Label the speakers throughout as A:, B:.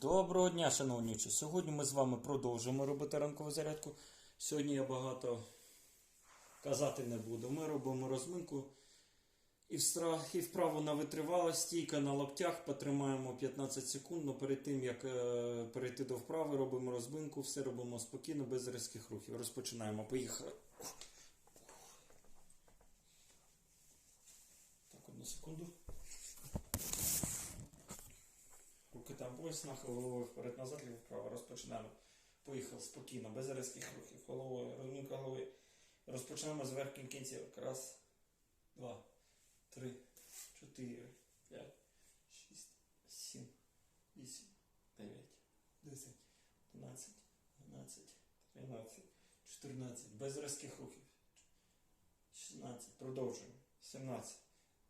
A: Доброго дня, шановні учні. Сьогодні ми з вами продовжуємо робити ранкову зарядку. Сьогодні я багато казати не буду. Ми робимо розминку і, вправо на витривалость, стійка на локтях, потримаємо 15 секунд, але перед тим як е, перейти до вправи, робимо розминку, все робимо спокійно, без різких рухів. Розпочинаємо. Поїхали. Так, одну секунду. Руки там пояс, нахил головою вперед назад, ліво вправо. Розпочинаємо. Поїхав спокійно, без різких рухів. Головою, розминка голови. Розпочинаємо з верхніх кінців. Раз, два, три, чотири, п'ять, шість, сім, вісім, дев'ять, десять, дванадцять, дванадцять, тринадцять, чотирнадцять. Без різких рухів. 16. Продовжуємо. 17,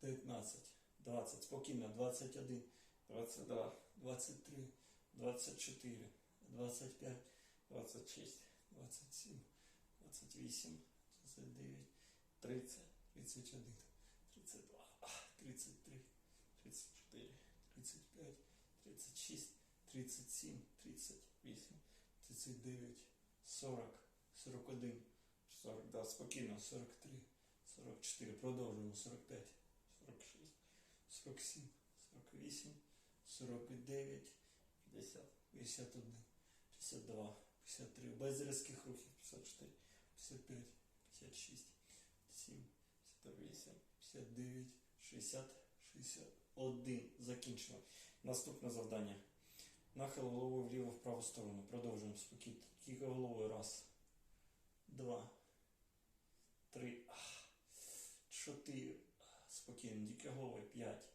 A: 19, 20. Спокійно. 21, 22, 23, 24, 25, 26, 27, 28, 29, 30, 31, 32, 33, 34, 35, 36, 37, 38, 39, 40, 41, 42, спокійно, 43, 44, продовжуємо, 45, 46, 47, 48, 49, 50, 51, 52, 53, без різких рухів, 54, 55, 56, 57, 58, 59, 60, 61. Закінчено. Наступне завдання. Нахил головою вліво в праву сторону. Продовжуємо спокійно. Тільки головою. Раз, два, три, чотири. Спокійно. Тільки головою. П'ять,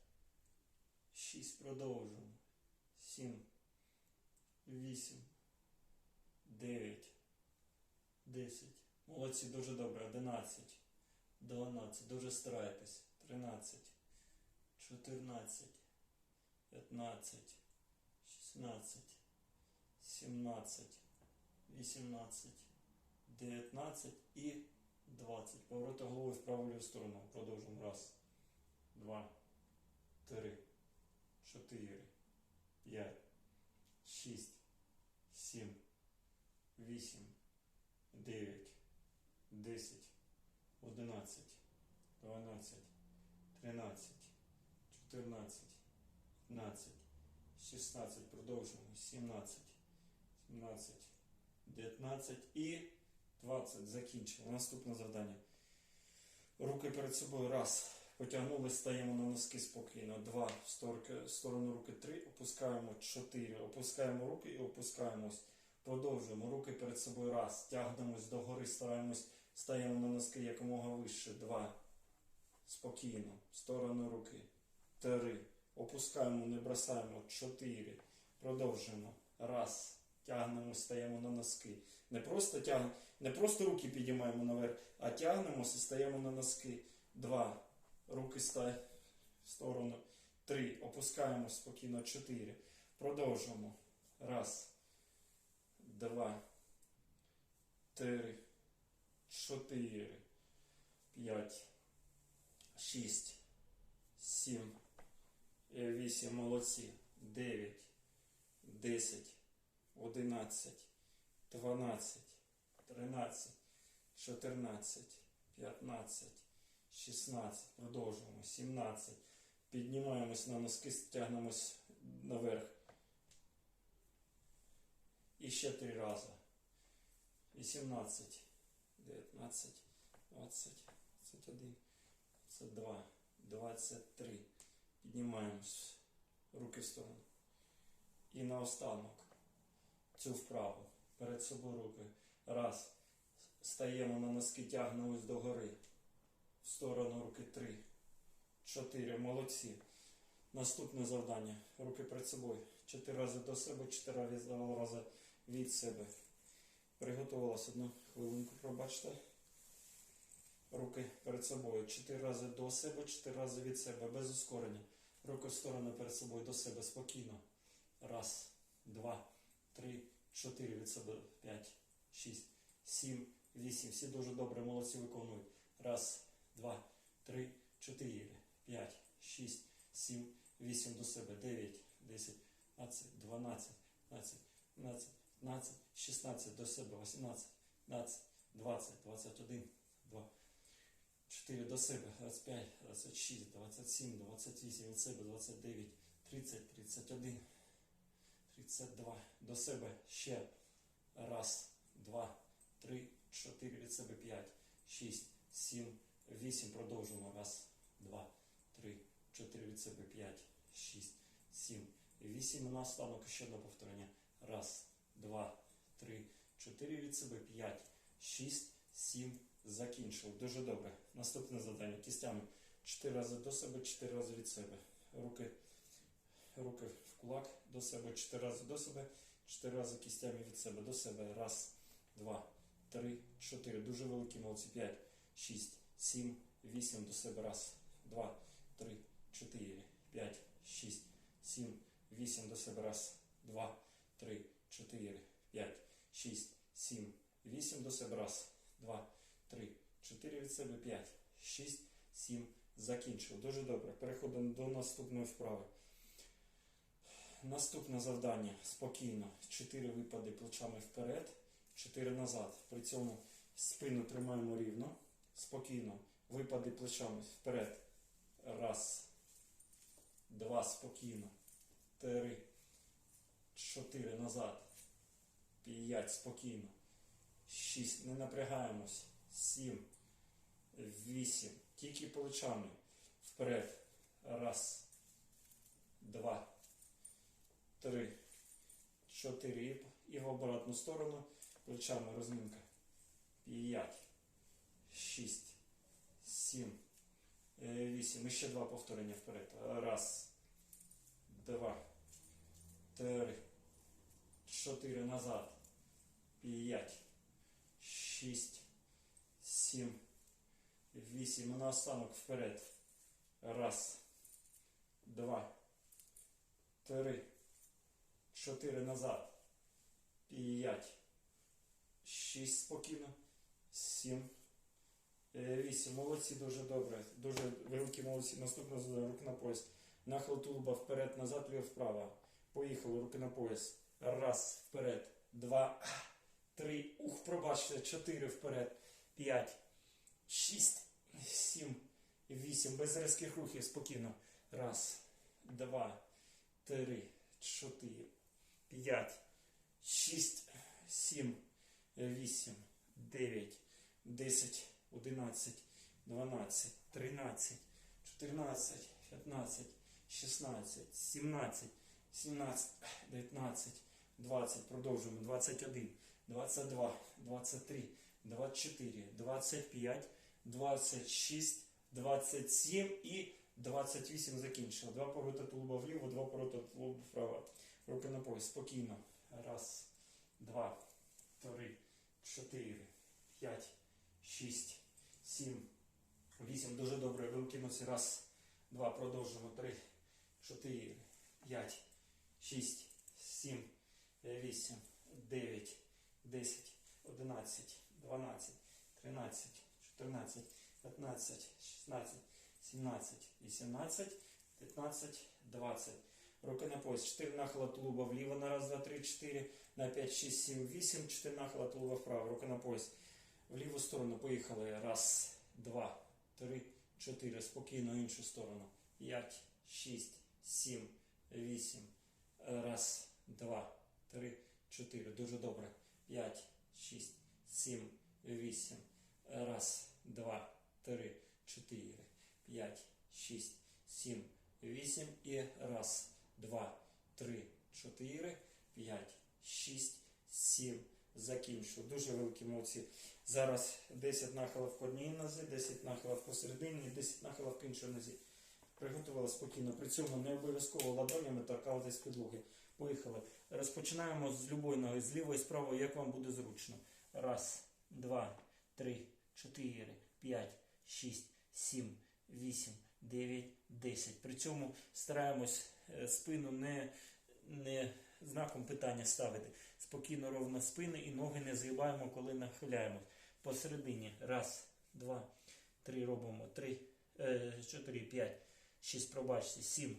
A: шість. Продовжуємо. Сім, вісім, дев'ять, десять. Молодці, дуже добре. Одинадцять, дванадцять. Дуже старайтесь. Тринадцять, чотирнадцять, п'ятнадцять, шістнадцять, сімнадцять, вісімнадцять, дев'ятнадцять і двадцять. Повороти головою в праву ліву сторону. Продовжуємо. Раз, два, три, чотири, п'ять, шість, сім, вісім, дев'ять, десять, одинадцять, дванадцять, тринадцять, чотирнадцять, п'ятнадцять, шістнадцять. Продовжуємо. Сімнадцять, сімнадцять, дев'ятнадцять і двадцять. Закінчили. Наступне завдання. Руки перед собою. Раз. Потягнули, стаємо на носки спокійно. Два. В сторону руки. Три. Опускаємо. Чотири. Опускаємо руки і опускаємось. Продовжуємо. Руки перед собою. Раз. Тягнемось догори, стараємось. Стаємо на носки якомога вище. Два. Спокійно. Сторону руки. Три. Опускаємо, не бросаємо. Чотири. Продовжуємо. Раз. Тягнемо, стаємо на носки. Не просто тяг... не просто руки підіймаємо наверх, а тягнемося і стаємо на носки. Два. Руки стають в сторону. Три. Опускаємо спокійно. Чотири. Продовжуємо. Раз. Два. Три. Чотири. П'ять. Шість. Сім. Е, Вісім. Молодці. Дев'ять. Десять. Одинадцять. Дванадцять. Тринадцять. Чотирнадцять. П'ятнадцять. 16. Продовжуємо. 17. Піднімаємось на носки, стягнемось наверх. І ще три рази. 18, 19, 20, 21, 22, 23. Піднімаємось. Руки в сторону. І наостанок. Цю вправу. Перед собою руки. Раз. Стаємо на носки, тягнемось догори сторону руки 3, 4. Молодці. Наступне завдання. Руки перед собою. 4 рази до себе, 4 рази від себе. Приготувалась одну хвилинку, пробачте. Руки перед собою. 4 рази до себе, 4 рази від себе. Без ускорення. Руки в сторону перед собою до себе. Спокійно. Раз, два, три, чотири від себе. П'ять, шість, сім, вісім. Всі дуже добре, молодці виконують. Раз, два, три, чотири, п'ять, шість, сім, вісім до себе, дев'ять, десять, дванадцять, дванадцять, 15, 15, 15, 16 до себе, 18, 19, 20, 21, 2, 4 до себе, 25, 26, 27, 28 від себе, 29, 30, 31, 32 до себе. Ще раз, два, три, чотири від себе, 5, 6, 7, 8, продовжуємо, раз, два, три, чотири від себе, 5, 6, 7, 8 і на останок ще одне повторення, раз, два, три, чотири від себе, 5, 6, 7, закінчили. Дуже добре. Наступне завдання. Кістями 4 рази до себе, 4 рази від себе. Руки, руки в кулак до себе, 4 рази до себе, 4 рази кістями від себе до себе. Раз, два, три, чотири. Дуже великі молодці. 5, 6, 7, 8 до себе. Раз, два, три, чотири, 5, 6, 7, 8 до себе. Раз, два, три, чотири, 5, 6, 7, 8 до себе. Раз, два, три, чотири від себе, 5, 6, 7. Закінчив. Дуже добре. Переходимо до наступної вправи. Наступне завдання. Спокійно. 4 випади плечами вперед, 4 назад. При цьому спину тримаємо рівно. Спокійно. Випади плечами вперед. Раз. Два. Спокійно. Три. Чотири. Назад. П'ять. Спокійно. Шість. Не напрягаємось. Сім. Вісім. Тільки плечами. Вперед. Раз. Два. Три. Чотири. І- в обратну сторону. Плечами розминка. П'ять. Шість. Сім. е, Вісім. І ще два повторення вперед. Раз. Два. Три. Чотири. Назад. П'ять. Шість. Сім. Вісім. І наостанок вперед. Раз. Два. Три. Чотири назад. П'ять. Шість спокійно. Сім. Е, Вісім. Молодці, дуже добре. Дуже великі молодці. Наступне завдання. руки на пояс. Нахил тулуба вперед, назад, ліво вправо. Поїхали, руки на пояс. Раз, вперед. Два, три. Ух, пробачте. Чотири вперед. П'ять. Шість. Сім. Вісім. Без різких рухів. Спокійно. Раз, два, три, чотири, п'ять, шість, сім, вісім, дев'ять, десять, одинадцять, дванадцять, тринадцять, чотирнадцять, п'ятнадцять, шістнадцять, сімнадцять, сімнадцять, дев'ятнадцять, двадцять. Продовжуємо. Двадцять один, двадцять два, двадцять три, двадцять чотири, двадцять п'ять, двадцять шість, двадцять сім і 28 закінчили. Два поворота тулуба вліво, два поворота тулуба вправо. Руки на пояс. Спокійно. Раз, два, три, чотири, п'ять, шість, сім, вісім. Дуже добре. Носі. Раз, два. Продовжуємо. Три, чотири, п'ять, шість, сім, вісім, дев'ять, десять, одинадцять, дванадцять, тринадцять, чотирнадцять, п'ятнадцять, шістнадцять. 17, 18, 15, 20. Руки на пояс. 4 нахила тулуба вліво на раз, два, три, 4, на 5, 6, 7, 8, 4 нахила тулуба вправо. Руки на пояс. В ліву сторону поїхали. Раз, два, три, 4. Спокійно, іншу сторону. 5, 6, 7, 8. Раз, два, три, 4. Дуже добре. 5, 6, 7, 8. Раз, два, три, 4. 5, 6, 7, 8 і раз, два, три, чотири, п'ять, шість, сім. Закінчу. Дуже великі молодці. Зараз 10 нахилів по одній нозі, 10 нахилів посередині, 10 нахилів по іншій нозі. Приготували спокійно. При цьому не обов'язково ладонями торкалися підлоги. Поїхали. Розпочинаємо з любої ноги, з лівої, з правої, як вам буде зручно. Раз, два, три, чотири, п'ять, шість, сім. 8, 9, 10. При цьому стараємось е, спину не, не знаком питання ставити. Спокійно ровно спини і ноги не згибаємо, коли нахиляємо. Посередині. Раз, два, три робимо. Три, е, чотири, п'ять, шість, пробачте, сім,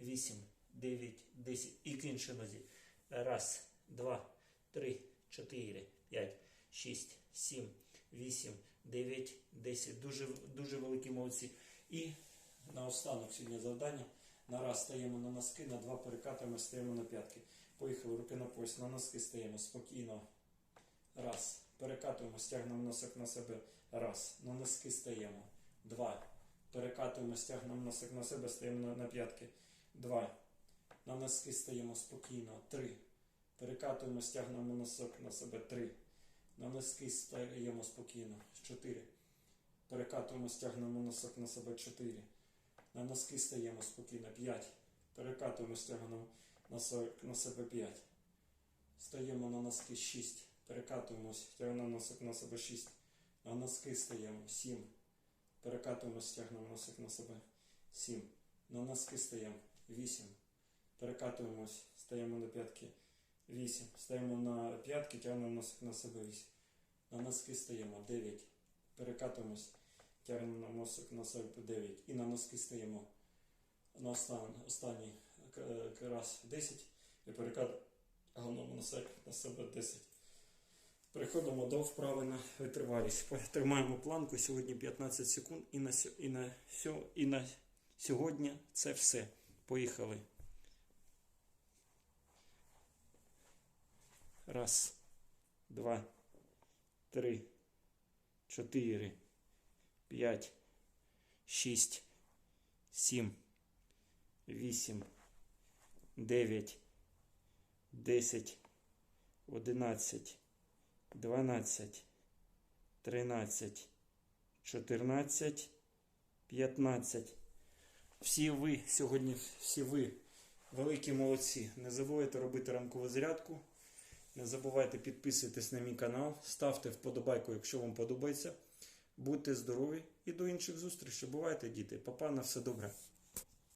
A: вісім, дев'ять, десять. І к іншій нозі. Раз, два, три, чотири, п'ять, шість, сім, вісім, дев'ять, десять. Дуже, дуже великі молодці. І наостанок сьогодні завдання. На раз стаємо на носки, на два перекатуємо, стаємо на п'ятки. Поїхали, руки на пояс, на носки стаємо спокійно. Раз. Перекатуємо, стягнемо носок на себе. Раз. На носки стаємо. Два. Перекатуємо, стягнемо носок на себе, стаємо на, на п'ятки. Два. На носки стаємо спокійно. Три. Перекатуємо, стягнемо носок на себе. Три. На носки стаємо спокійно. Чотири. Перекатуємо, стягнемо носок на себе. Чотири. На носки стаємо спокійно. П'ять. Перекатуємо, стягнемо носок на себе. П'ять. Стаємо на носки 6. Перекатуємось, стягнемо носок на себе 6. На носки стаємо 7. Перекатуємось, стягнемо носок на себе 7. На носки стаємо 8. Перекатуємось, стаємо на п'ятки 8. Стаємо на п'ятки, тягнемо носок на себе 8. На носки стаємо 9. Перекатуємось, тягнемо носок на себе 9. І на носки стаємо на останній раз 10. І Головному на себе 10. Переходимо до вправи на витривалість. Тримаємо планку сьогодні 15 секунд і на, і на, і на сьогодні це все. Поїхали. Раз, два, три, чотири, п'ять, шість, сім, вісім, дев'ять. 10, 11, 12, 13, 14, 15. Всі ви сьогодні, всі ви великі молодці. Не забувайте робити ранкову зарядку. Не забувайте підписуватись на мій канал, ставте вподобайку, якщо вам подобається. Будьте здорові і до інших зустрічей. Бувайте, діти. Папа, на все добре.